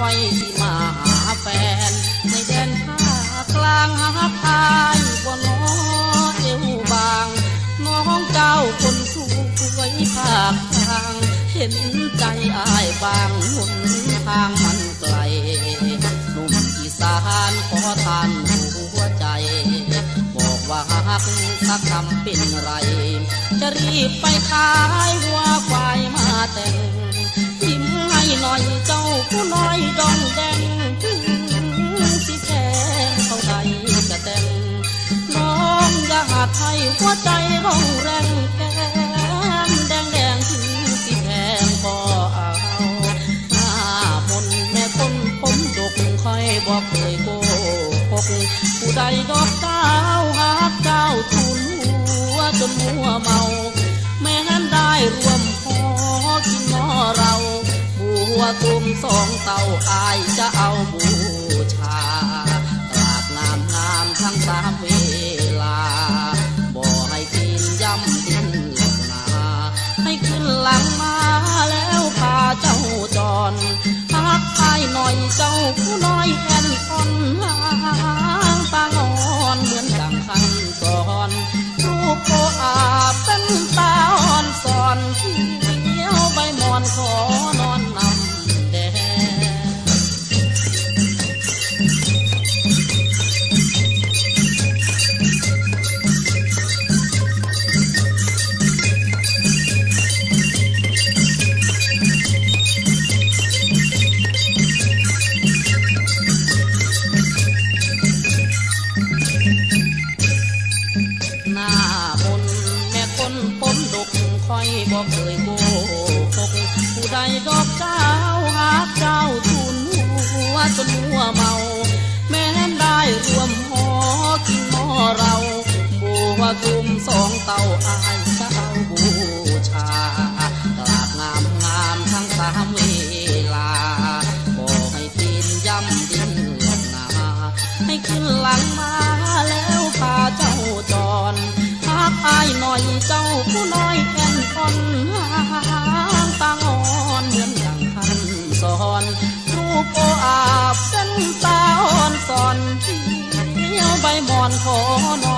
ค่อยที่มาหาแฟน ในแดนภาคกลางหาทายบ่น้อเอวบาง น้องเจ้าคนสวยภาคทาง เห็นใจอายบางหนทางมันไกลหนุ่มอีสานขอทานหัวใจ บอกว่าฮักสักคำเป็นไร จะรีบไปขายวัวควายมาแต่ง องแรงแก้มแดงแดงถึงสิแพงก็เอาหน้ามนแม่คนผมดกคอยบอกเคยโกหกผู้ใดดอกเก้าหากเจ้าทุนหัวจนหัวเมา แม่งั้นได้รวมพอกินนอเราบัวตุมสองเต่าอายจะเอาบูชากราบงามงามทั้งสามเว คอยบอกเคยโกหกผู้ใดดอกเจ้าหากเจ้าทุนหัวจนหัวเมา แม้นได้รวมหอกินหม้อเราบัวตุ่มสองเต่าอายเจ้าบูชากราบงามงามทั้งสามเวลาบอกให้ปีนย่ำดินหลบหนาให้ขึ้นหลังมาแล้วพาเจ้าจรพักอายหน่อยเจ้าผู้น้อย คนหางตางอ่อนเหมือนอย่างคันสอนรูปโออาบเส้นตาอ่อนสอนเที่ยวใบหมอนขอน